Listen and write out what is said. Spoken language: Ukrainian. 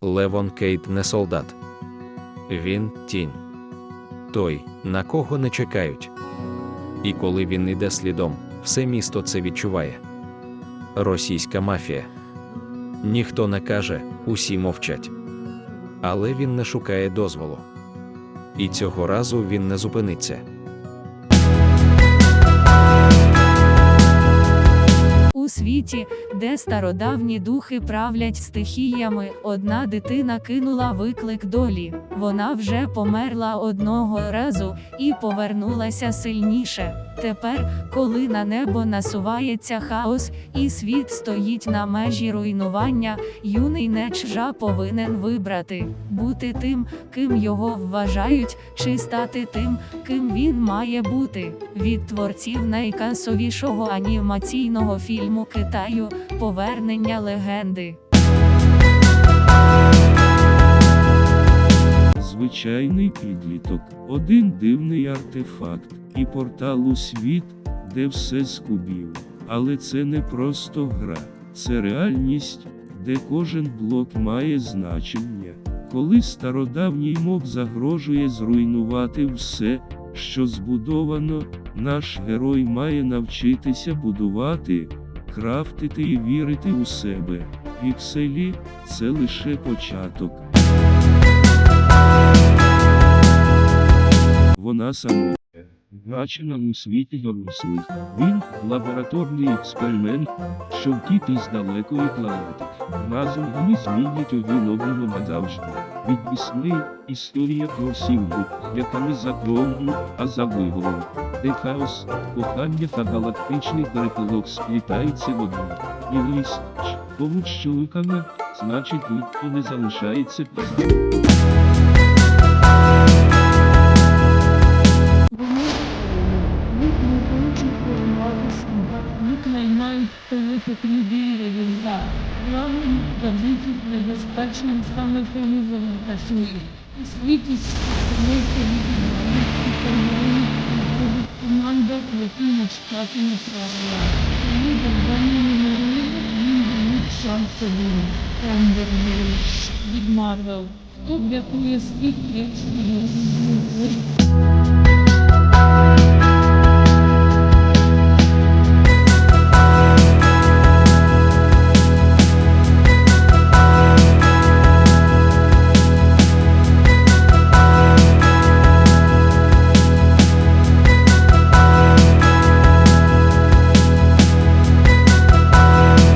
Левон Кейт не солдат. Він тінь. Той, на кого не чекають. І коли він іде слідом, все місто це відчуває. Російська мафія. Ніхто не каже, усі мовчать. Але він не шукає дозволу. І цього разу він не зупиниться. У світі, де стародавні духи правлять стихіями, одна дитина кинула виклик долі. Вона вже померла одного разу і повернулася сильніше. Тепер, коли на небо насувається хаос, і світ стоїть на межі руйнування, юний нечжа повинен вибрати бути тим, ким його вважають, чи стати тим, ким він має бути. Від творців найкасовішого анімаційного фільму Китаю Повернення легенди. Звичайний підліток, один дивний артефакт і портал у світ, де все з кубів. Але це не просто гра, це реальність, де кожен блок має значення. Коли стародавній моб загрожує зруйнувати все, що збудовано, наш герой має навчитися будувати, крафтити і вірити у себе. Пікселі це лише початок. Вона самотня, бачена у світі дорослих. Він лабораторний експеримент, що втіти з далекої планети. Разом вони змінять один одного назавжди. Від вісни історія про сім'ю, яка не за кров'ю, а за виговором. Де хаос, кохання та галактичний переполох сплітаються в одну. І ліс, поруч з чоловіками, значить ніхто не залишається позаду. Викликають великих людей різна. Нам завжди небезпечно саме телевізором працює. У світі створюється команда, які не чекати не правила. Тому завдання номер один дають шанси від Марвел. Хто врятує світ, як свій